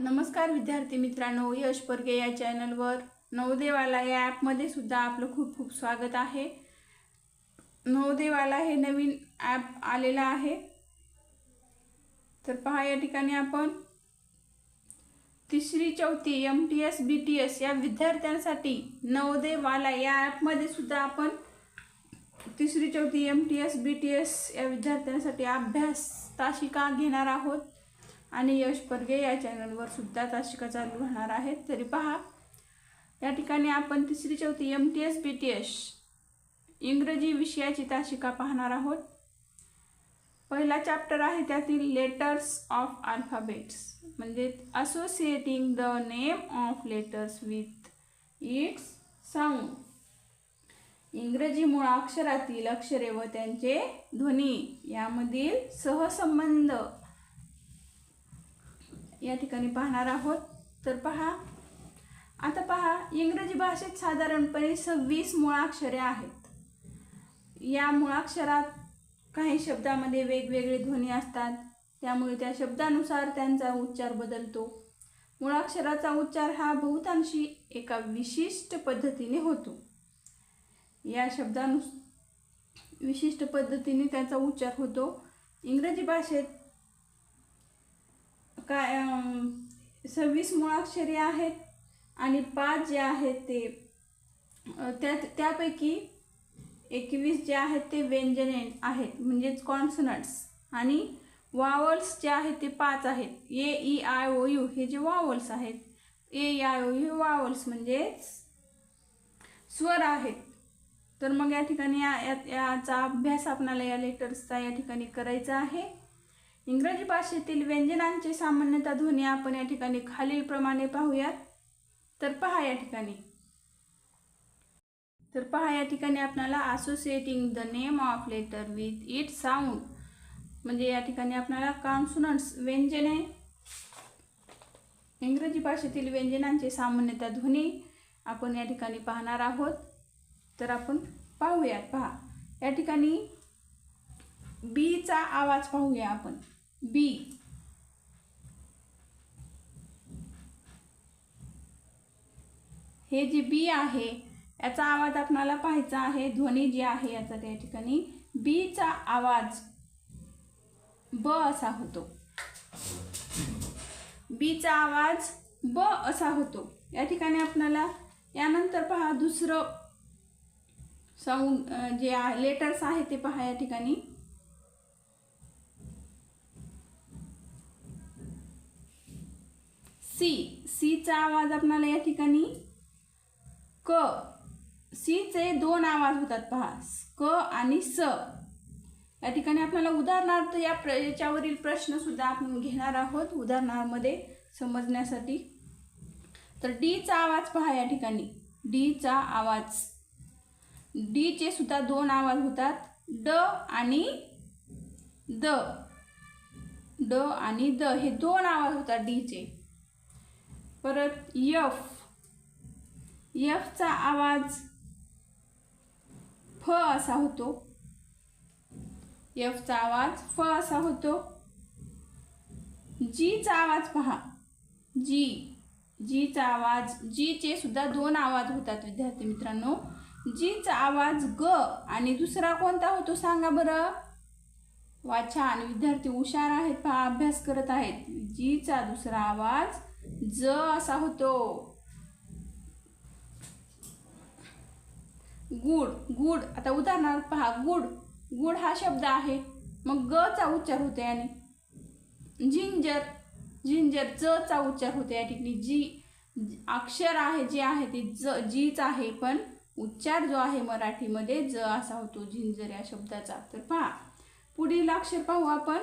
नमस्कार विद्यार्थी मित्रांनो यश परगे या चॅनलवर नवदेवाला या ॲपमध्ये सुद्धा आपलं खूप खूप स्वागत आहे. नवदेवाला हे नवीन ॲप आलेलं आहे. तर पहा या ठिकाणी आपण तिसरी चौथी M T S B T S या विद्यार्थ्यांसाठी नवदेवाला या ॲपमध्ये सुद्धा आपण तिसरी चौथी M T S B T S या विद्यार्थ्यांसाठी अभ्यास तासिका घेणार आहोत. आणि यश परगे या चॅनलवर सुद्धा ताशिका चालू राहणार आहेत. तरी पहा या ठिकाणी आपण तिसरी चौथी M T S B T S इंग्रजी विषयाची ताशिका पाहणार आहोत. पहिला चॅप्टर आहे त्यातील लेटर्स ऑफ अल्फाबेट्स म्हणजे associating the name of letters with its sound इंग्रजी मुळाक्षरातील अक्षरे व त्यांचे ध्वनी यामधील सहसंबंध या ठिकाणी पाहणार आहोत. तर पहा. आता पहा इंग्रजी भाषेत साधारणपणे सव्वीस मुळाक्षरे आहेत. या मुळाक्षरात काही शब्दामध्ये वेगवेगळे ध्वनी असतात. त्यामुळे त्या शब्दानुसार त्यांचा उच्चार बदलतो. मुळाक्षराचा उच्चार हा बहुतांशी एका विशिष्ट पद्धतीने होतो. या शब्दानुस विशिष्ट पद्धतीने त्याचा उच्चार होतो. इंग्रजी भाषेत काय सव्वीस मुळाक्षरे आहेत आणि पाच जे आहेत ते त्या त्यापैकी एकवीस जे आहेत ते व्यंजने आहेत म्हणजेच कॉन्सनट्स आणि वावल्स जे आहेत ते पाच आहेत. A E I O U हे जे वावल्स आहेत A E I O U vowels म्हणजेच स्वर आहेत. तर मग या ठिकाणी या या- याचा अभ्यास आपणाला या लेटर्सचा या ठिकाणी करायचा आहे. इंग्रजी भाषेतील व्यंजनांचे सामान्यतः ध्वनी आपण या ठिकाणी खालीलप्रमाणे पाहूयात. तर पहा या ठिकाणी. तर पहा या ठिकाणी आपल्याला associating the name of letter with it sound म्हणजे या ठिकाणी आपल्याला कॉन्सोनंट्स व्यंजने इंग्रजी भाषेतील व्यंजनांचे सामान्यतः ध्वनी आपण या ठिकाणी पाहणार आहोत. तर आपण पाहूयात पहा. या ठिकाणी बीचा आवाज पाहूया आपण. बी. हे जे बी आहे याचा आवाज आपणाला पाहायचा आहे ध्वनी जी आहे याचा त्या ठिकाणी. बीचा आवाज ब असा होतो. बीचा आवाज ब असा होतो. या ठिकाणी आपणाला यानंतर पहा दुसरं साऊंड जे आहे लेटर्स आहे ते पहा या ठिकाणी. सी सीचा आवाज आपणाला या ठिकाणी क सीचे दोन आवाज होतात पहा. क आणि स. या ठिकाणी आपल्याला उदाहरणार्थ या प्र याच्यावरील प्रश्नसुद्धा आपण घेणार आहोत उदाहरणामध्ये समजण्यासाठी. तर डीचा आवाज पहा या ठिकाणी. डीचा आवाज. डीचे सुद्धा दोन आवाज होतात. ड आणि द. ड आणि द हे दोन आवाज होतात डीचे परत यफ. यफचा आवाज फ असा होतो. यफचा आवाज फ असा होतो. जीचा आवाज पहा. जी. जीचा आवाज जीचे सुद्धा दोन आवाज होतात विद्यार्थी मित्रांनो. जीचा आवाज ग आणि दुसरा कोणता होतो सांगा बरं. वा छान विद्यार्थी हुशार आहेत पहा अभ्यास करत आहेत. जीचा दुसरा आवाज ज असा होतो. गुड गुड आता उदाहरणार्थ पहा गुड गुड हा शब्द आहे. मग ग चा उच्चार होतो याने जिंजर जिंजर ज चा उच्चार होतो या ठिकाणी. जी अक्षर आहे जे आहे ते ज जीच आहे पण उच्चार जो आहे मराठीमध्ये ज असा होतो झिंजर या शब्दाचा. तर पहा पुढील अक्षर पाहू आपण.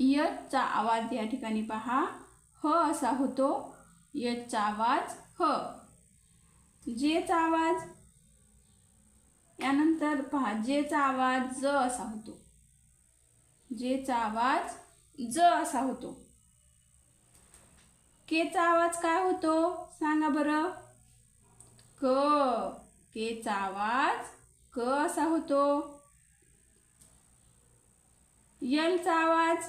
यचा आवाज या ठिकाणी पहा. ह असा होतो. यचा आवाज ह. जेचा आवाज? यानंतर पहा जेचा आवाज ज असा होतो. जेचा आवाज ज असा होतो. केचा आवाज काय होतो? सांगा बरं. क. केचा आवाज क असा होतो. यलचा आवाज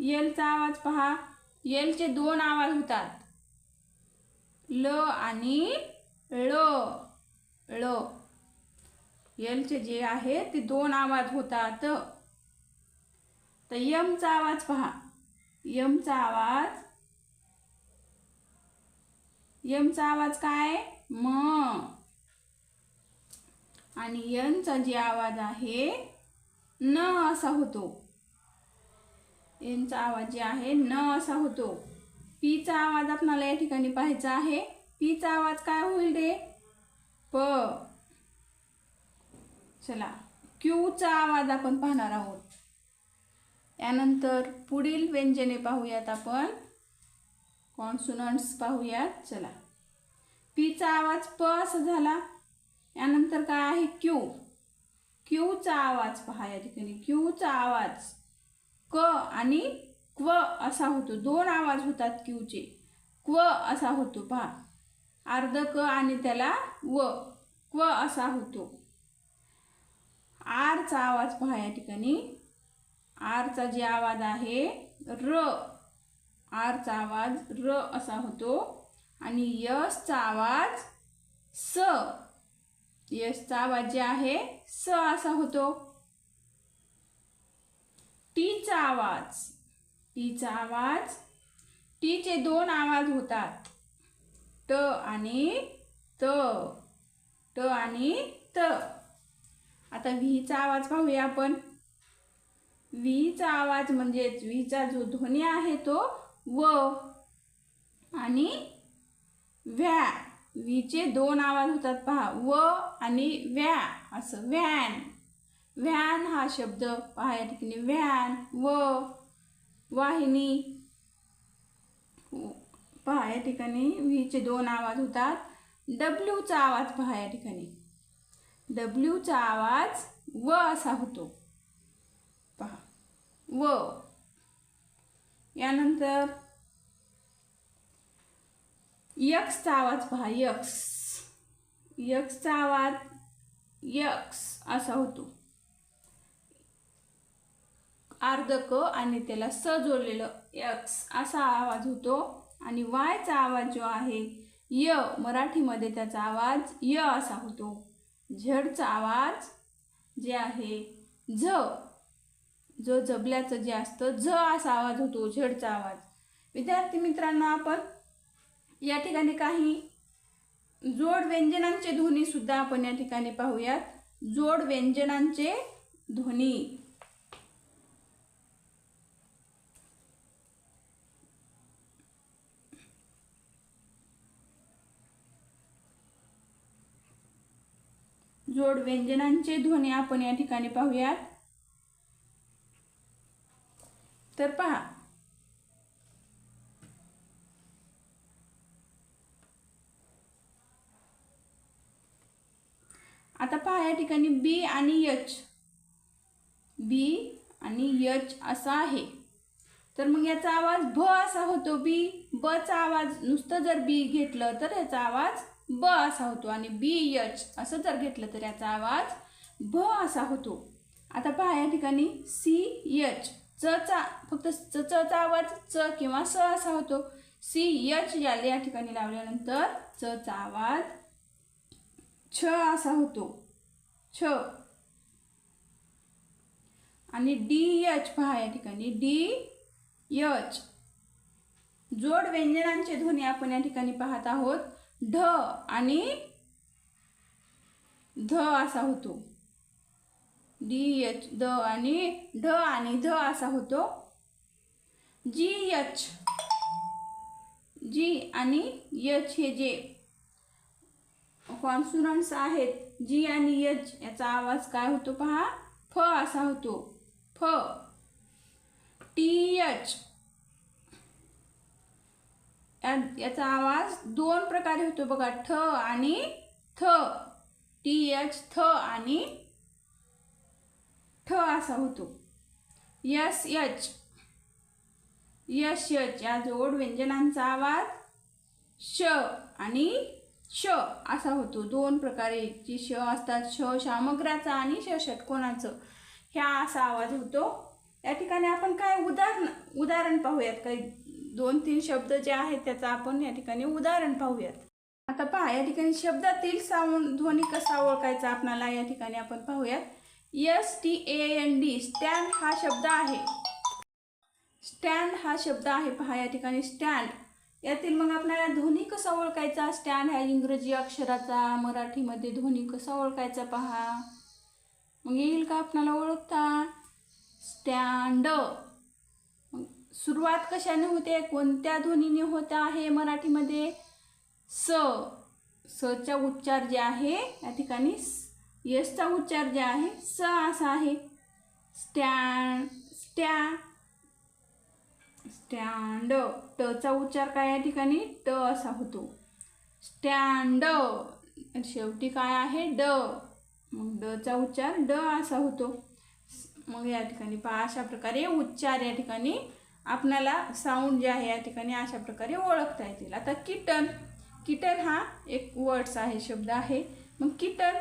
येलचा आवाज पहा. येलचे दोन आवाज होतात. ल आणि ळ. ळ. यलचे जे आहे ते दोन आवाज होतात. तर यमचा आवाज पहा. यमचा आवाज. यमचा आवाज काय? म. आणि यनचा जे आवाज आहे न असा होतो. यांचा आवाज जे आहे न असा होतो. पीचा आवाज आपणाला या ठिकाणी पाहायचा आहे. पीचा आवाज काय होईल रे? प. चला क्यूचा आवाज आपण पाहणार आहोत. यानंतर पुढील व्यंजने पाहूयात आपण. कॉन्सुनंट्स पाहूयात. चला. पीचा आवाज प असा झाला. यानंतर काय आहे? क्यू. क्यूचा आवाज. पहा या ठिकाणी. क्यूचा आवाज. क आणि क्व असा होतो. दोन आवाज होतात क्यूचे. क्व असा होतो पहा. अर्ध क आणि त्याला व. क्व असा होतो. आरचा आवाज पहा या ठिकाणी. आरचा जे आवाज आहे र. आरचा आवाज र असा होतो. आणि यसचा आवाज स. यसचा आवाज जे आहे स असा होतो. टीचा आवाज. टीचा आवाज. टीचे दोन आवाज होतात. ट आणि त. ट आणि त. आता व्हीचा आवाज पाहूया आपण. व्हीचा आवाज म्हणजेच व्हीचा जो ध्वनी आहे तो व आणि व्या. व्हीचे दोन आवाज होतात पहा. व आणि व्या. असं व्हॅन. व्हॅन हा शब्द पहा ठिकाणी व्हॅन व वाहिनी पहा या ठिकाणी व्हीचे दोन आवाज होतात. डब्ल्यूचा आवाज पहा या ठिकाणी डब्ल्यूचा आवाज व असा होतो. पहा. व. यानंतर यक्सचा आवाज पहा यक्स. यक्सचा आवाज यक्स असा होतो. अर्ध आणि त्याला स जोडलेलं यक्स असा आवाज होतो. आणि वायचा आवाज जो आहे य मराठीमध्ये त्याचा आवाज य असा होतो. झडचा आवाज जे आहे झ जो जबल्याचं जे असतं झ असा आवाज होतो झडचा आवाज. विद्यार्थी मित्रांनो आपण या ठिकाणी काही जोड व्यंजनांचे ध्वनी सुद्धा आपण या ठिकाणी पाहूयात. जोड व्यंजनांचे ध्वनी. जोड व्यंजनांचे ध्वनी आपण या ठिकाणी पाहूयात. तर पहा. आता पहा या ठिकाणी बी आणि यच. बी आणि यच असा आहे. तर मग याचा आवाज भ असा होतो. बी बचा आवाज. नुसतं जर बी घेतलं तर याचा आवाज ब असा होतो आणि बी यच असं जर घेतलं तर याचा आवाज भ असा होतो. आता पहा या ठिकाणी सी यच चचा फक्त च चा आवाज च किंवा स असा होतो. सी यच याले या ठिकाणी लावल्यानंतर चचा आवाज छ असा होतो. छ. आणि डी यच पहा या ठिकाणी डी यच. जोड व्यंजनांचे ध्वनी आपण या ठिकाणी पाहत आहोत. ढ आणि ध असा होतो. डी एच द आणि ढ आणि ध असा होतो. जी एच जी आणि यच हे जे कॉन्सुरन्स आहेत जी आणि यच याचा आवाज काय होतो पहा? फ असा होतो. फ टी एच याचा आवाज दोन प्रकारे होतो बघा. ठ आणि थ. टी एच थ आणि ठ असा होतो. यस एच यश यच या जोड व्यंजनांचा आवाज श आणि श असा होतो. दोन प्रकारे जी श असतात श शामग्राचा आणि श षटकोणाचं ह्या असा आवाज होतो. या ठिकाणी आपण काय उदाहरण उदाहरण पाहूयात काही. दोन तीन शब्द जे आहेत त्याचं आपण या ठिकाणी उदाहरण पाहूयात. आता पहा या ठिकाणी शब्दातील साऊंड ध्वनी कसा ओळखायचा आपणाला या ठिकाणी आपण पाहूयात. S T A N D stand हा शब्द आहे. स्टँड हा शब्द आहे. पहा या ठिकाणी स्टँड यातील मग आपल्याला ध्वनी कसा ओळखायचा? स्टँड ह्या इंग्रजी अक्षराचा मराठीमध्ये ध्वनी कसा ओळखायचा पहा. मग येईल का आपल्याला ओळखता? स्टँड सुरुवात कशाने होते? कोणत्या ध्वनीने होत आहे मराठीमध्ये? स. सचा उच्चार जे आहे या ठिकाणी यसचा उच्चार जे आहे स असा आहे. स्टँड स्टॅ स्टँड टचा उच्चार काय या ठिकाणी? ट असा होतो. स्टँड शेवटी काय आहे? ड. मग डचा उच्चार ड असा होतो. मग या ठिकाणी पहा अशा प्रकारे उच्चार या ठिकाणी आपणाला साऊंड जे आहे या ठिकाणी अशा प्रकारे ओळखता येतील. आता किटन किटन हा एक वर्ड्स आहे शब्द आहे. मग किटन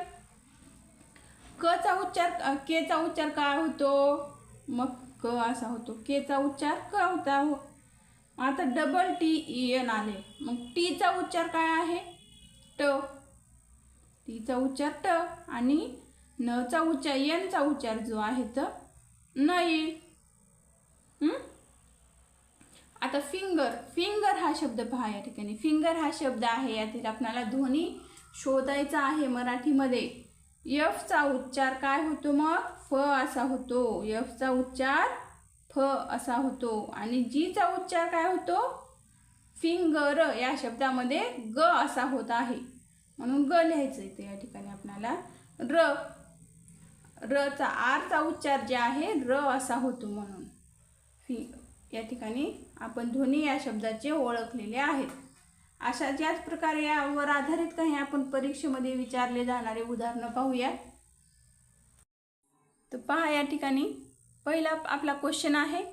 कचा उच्चार केचा उच्चार काय होतो? मग क असा होतो. केचा उच्चार क होता. हो आता डबल टी ई एन आले. मग टीचा उच्चार काय आहे? ट. टीचा उच्चार ट आणि नचा उच्चार एनचा उच्चार जो आहे तर न येईल. आता फिंगर फिंगर हा शब्द पहा या ठिकाणी. फिंगर हा शब्द आहे यातील आपल्याला ध्वनी शोधायचा आहे मराठीमध्ये. यफचा उच्चार काय होतो मग? फ असा होतो. यफचा उच्चार फ असा होतो. आणि जीचा उच्चार काय होतो? फिंगर या शब्दामध्ये ग असा होत आहे. म्हणून ग लिहायचं इथे या ठिकाणी आपल्याला र रचा आरचा उच्चार जे आहे र असा होतो म्हणून. फि या ठिकाणी आपण ध्वनी या शब्दाचे ओळखलेले आहेत. अशा ज्याच प्रकारे यावर आधारित काही आपण परीक्षेमध्ये विचारले जाणारे उदाहरणं पाहूया तर पहा या ठिकाणी. पहिला आपला क्वेश्चन आहे.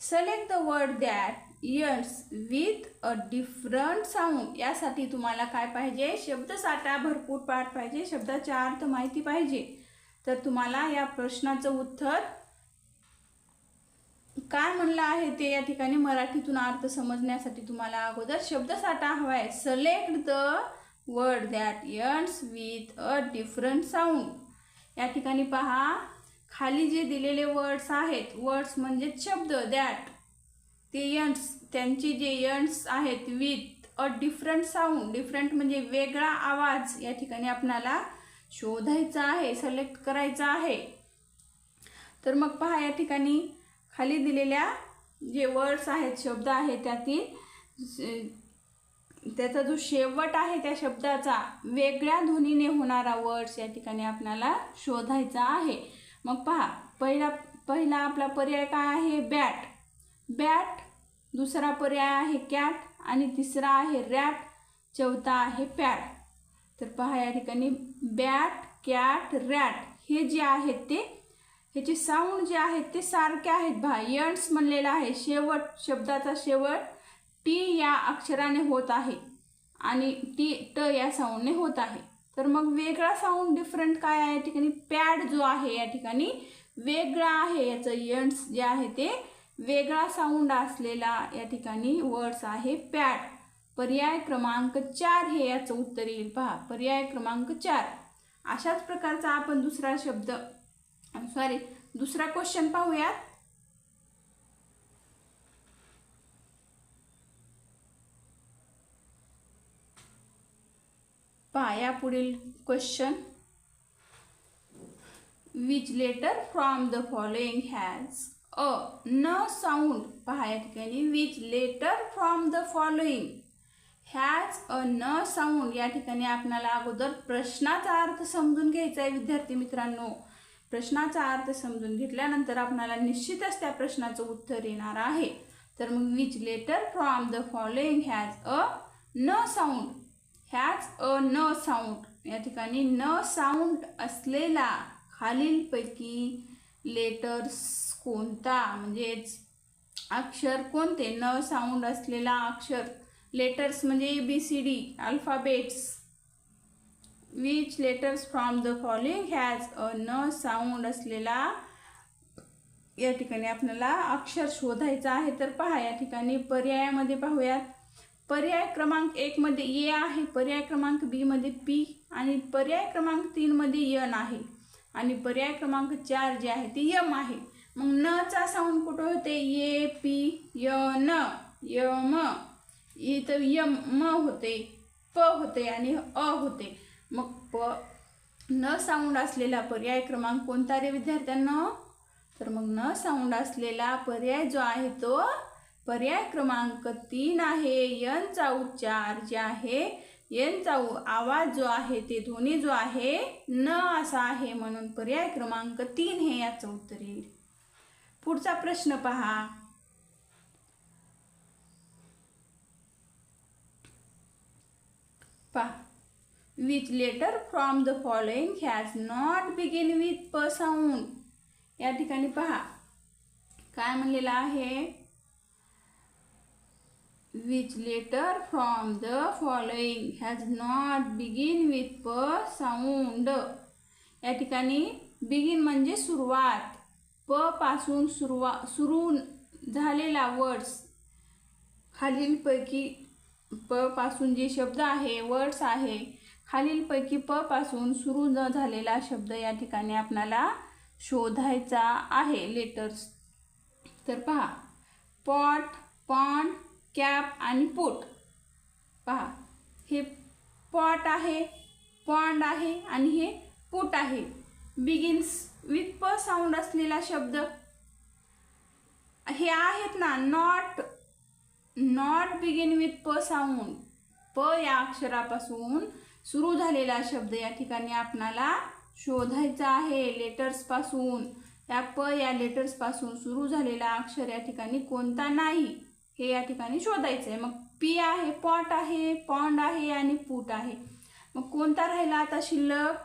Select the word that rhymes with a different sound यासाठी तुम्हाला काय पाहिजे? शब्दसाठा भरपूर पाठ पाहिजे. शब्दाचा अर्थ माहिती पाहिजे. तर तुम्हाला या प्रश्नाचं उत्तर काय म्हणलं आहे ते या ठिकाणी मराठीतून अर्थ समजण्यासाठी तुम्हाला अगोदर शब्दसाठा हवा आहे. Select the word that rhymes with a different sound. या ठिकाणी पहा खाली जे दिलेले वर्ड्स आहेत वर्ड्स म्हणजे शब्द दॅट. ते यन्स त्यांचे जे यन्स आहेत with a different sound. Different म्हणजे वेगळा आवाज या ठिकाणी आपणाला शोधायचा आहे सलेक्ट करायचा आहे. तर मग पहा या ठिकाणी खाली दिलेल्या जे वर्ड्स आहेत शब्द आहेत त्यातील त्याचा जो शेवट आहे त्या शब्दाचा वेगळ्या ध्वनीने होणारा वर्ड्स या ठिकाणी आपल्याला शोधायचा आहे. मग पहा पहिला पहिला आपला पर्याय काय आहे? बॅट बॅट दुसरा पर्याय आहे कॅट आणि तिसरा आहे रॅट चौथा आहे पॅट तर पहा या ठिकाणी बॅट कॅट रॅट हे जे आहेत ते ह्याचे साऊंड जे आहेत ते सारखे आहेत पहा यंट्स म्हणलेलं आहे. शेवट शब्दाचा शेवट टी या अक्षराने होत आहे आणि टी ट या साऊंडने होत आहे. तर मग वेगळा साऊंड डिफरंट काय आहे या ठिकाणी? पॅड जो आहे या ठिकाणी वेगळा आहे. याचं यंट्स जे आहे ते वेगळा साऊंड असलेला या ठिकाणी वर्ड्स आहे. पॅड पर्याय क्रमांक चार हे याचं उत्तर येईल पहा. पर्याय क्रमांक चार. अशाच प्रकारचा आपण दुसरा शब्द सॉरी दुसरा क्वेश्चन पाहूयात. पाया पुढील question which letter from the following has a न साऊंड पहा या ठिकाणी. Which letter from the following has a न साऊंड या ठिकाणी आपल्याला अगोदर प्रश्नाचा अर्थ समजून घ्यायचा आहे विद्यार्थी मित्रांनो. प्रश्नाचा अर्थ समजून घेतल्यानंतर आपणाला निश्चितच त्या प्रश्नाचं उत्तर येणार आहे. तर मग which letter from the following has a न साऊंड हॅज अ न साऊंड या ठिकाणी न साऊंड असलेला खालीलपैकी लेटर्स कोणता? म्हणजेच अक्षर कोणते? न साऊंड असलेला अक्षर. लेटर्स म्हणजे A B C D alphabets which letters from the following has a न साऊंड असलेला या ठिकाणी आपल्याला अक्षर शोधायचं आहे तर पहा या ठिकाणी पर्यायामध्ये पाहूयात. पर्याय क्रमांक एकमध्ये ए आहे पर्याय क्रमांक बीमध्ये पी आणि पर्याय क्रमांक तीनमध्ये यन आहे. आणि पर्याय क्रमांक चार जे आहे ते यम आहे. मग न चा साऊंड कुठं होते? ये पी य न य म इथं यम म होते प होते आणि अ होते. मग प न साऊंड असलेला पर्याय क्रमांक कोणता रे विद्यार्थ्यांना? तर मग न साऊंड असलेला पर्याय जो आहे तो पर्याय क्रमांक तीन आहे. यनचा उच्चार जे आहे यनचा आवाज जो आहे ते ध्वनी जो आहे न असा आहे म्हणून पर्याय क्रमांक तीन हे याचं उत्तर येईल. पुढचा प्रश्न पहा. पहा. Which letter from the following has not begin with प sound या ठिकाणी पहा काय म्हणलेलं आहे which letter from the following has not begin with प sound या ठिकाणी begin म्हणजे सुरुवात प पासून सुरुवा सुरू झालेला वर्ड्स खालीलपैकी प पासून जे शब्द आहे वर्ड्स आहे खालीलपैकी प पासून सुरू न झालेला शब्द या ठिकाणी आपणाला शोधायचा आहे. लेटर्स तर पहा. पॉट पॉन्ड कॅप आणि पोट पहा. हे पॉट आहे पॉन्ड आहे आणि हे पोट आहे. बिगिन्स विथ प साऊंड असलेला शब्द. हे आहेत ना नॉट नॉट बिगिन विथ प साऊंड प या अक्षरापासून सुरू झालेला शब्द या ठिकाणी आपणाला शोधायचा आहे. लेटर्सपासून. या प या लेटर्सपासून सुरू झालेला अक्षर या ठिकाणी कोणता नाही हे या ठिकाणी शोधायचं आहे मग पी आहे पॉट आहे पॉन्ड आहे आणि पूट आहे. मग कोणता राहिला आता शिल्लक?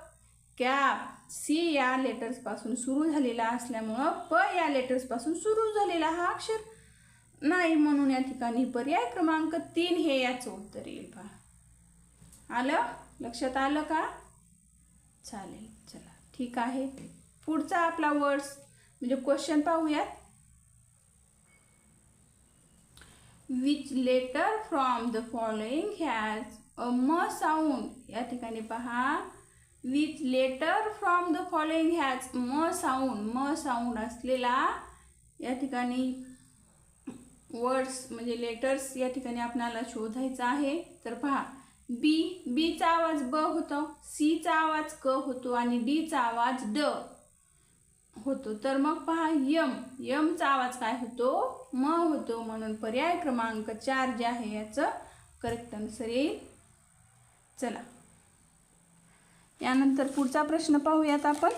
कॅप सी या लेटर्सपासून सुरू झालेला असल्यामुळं प या लेटर्सपासून सुरू झालेला हा अक्षर नाही म्हणून या ठिकाणी पर्याय क्रमांक तीन हे याचं उत्तर येईल पहा. आलं? लक्षात आलं का? चालेल चला. ठीक आहे. पुढचा आपला वर्ड्स म्हणजे क्वेश्चन पाहूयात. Which letter from the following has a म साऊंड या ठिकाणी पहा. Which letter from the following has म साऊंड म साऊंड असलेला या ठिकाणी वर्ड्स म्हणजे लेटर्स या ठिकाणी आपणाला शोधायचं आहे. तर पहा. बी बीचा आवाज ब होतो सीचा आवाज क होतो आणि डीचा आवाज ड होतो. तर मग पहा यम यमचा आवाज काय होतो? म होतो. म्हणून पर्याय क्रमांक चार जे आहे याचं करेक्ट आन्सर येईल. चला. यानंतर पुढचा प्रश्न पाहूयात आपण.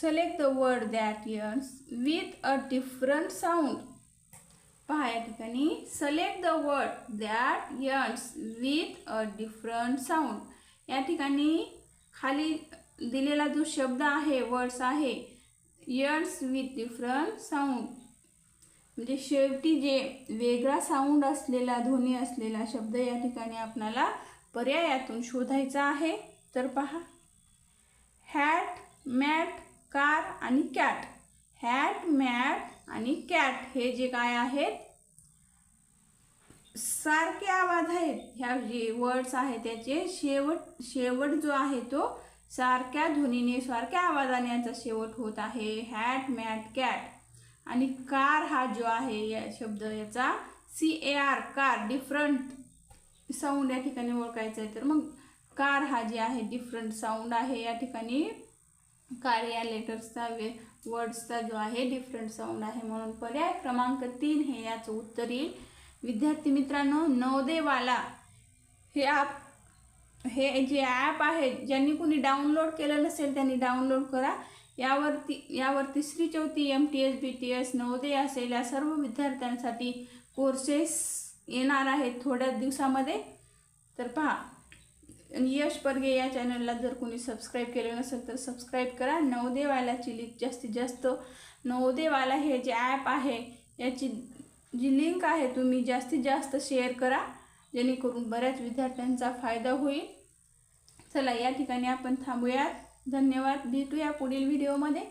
Select the word that rhymes with a different sound पहा या ठिकाणी. Select the word that rhymes with a different sound या ठिकाणी खाली दिलेला जो शब्द आहे वर्ड्स आहे यन्स विथ डिफरंट साऊंड म्हणजे शेवटी जे वेगळा साऊंड असलेला ध्वनी असलेला शब्द या ठिकाणी आपणाला पर्यायातून शोधायचा आहे. तर पहा. हॅट मॅट कार आणि कॅट. हॅट मॅट आणि कॅट हे जे काय आहेत? सारखे आवाज आहेत. ह्या जे वर्ड्स आहेत त्याचे शेवट शेवट जो आहे तो सारख्या ध्वनीने सारख्या आवाजाने याचा शेवट होत आहे. Hat mat cat. आणि कार हा जो आहे या शब्द याचा C A R car. Different sound या ठिकाणी ओळखायचं आहे तर मग कार हा जे आहे डिफरंट साऊंड आहे या ठिकाणी. कार या लेटर्सचा वे वर्ड्सचा जो आहे डिफरंट साऊंड आहे. म्हणून पर्याय क्रमांक तीन हे याचं उत्तर येईल. विद्यार्थी मित्रांनो नवदेवाला हे ॲप हे जे ॲप आहे ज्यांनी कोणी डाउनलोड केलं नसेल त्यांनी डाउनलोड करा. यावरती यावर तिसरी चौथी M T S B T S Navodaya असेल या सर्व विद्यार्थ्यांसाठी कोर्सेस येणार आहेत थोड्या दिवसामध्ये. तर पहा यश परगे या चॅनलला जर कोणी सबस्क्राईब केलं नसेल तर सबस्क्राईब करा. नवदेवालाची लिंक जास्तीत जास्त नवदेवाला हे जे ॲप आहे याची जी लिंक आहे तुम्ही जास्तीत जास्त शेअर करा. जेणेकरून बऱ्याच विद्यार्थ्यांचा फायदा होईल. चला या ठिकाणी आपण थांबूयात. धन्यवाद. भेटूया पुढील व्हिडिओमध्ये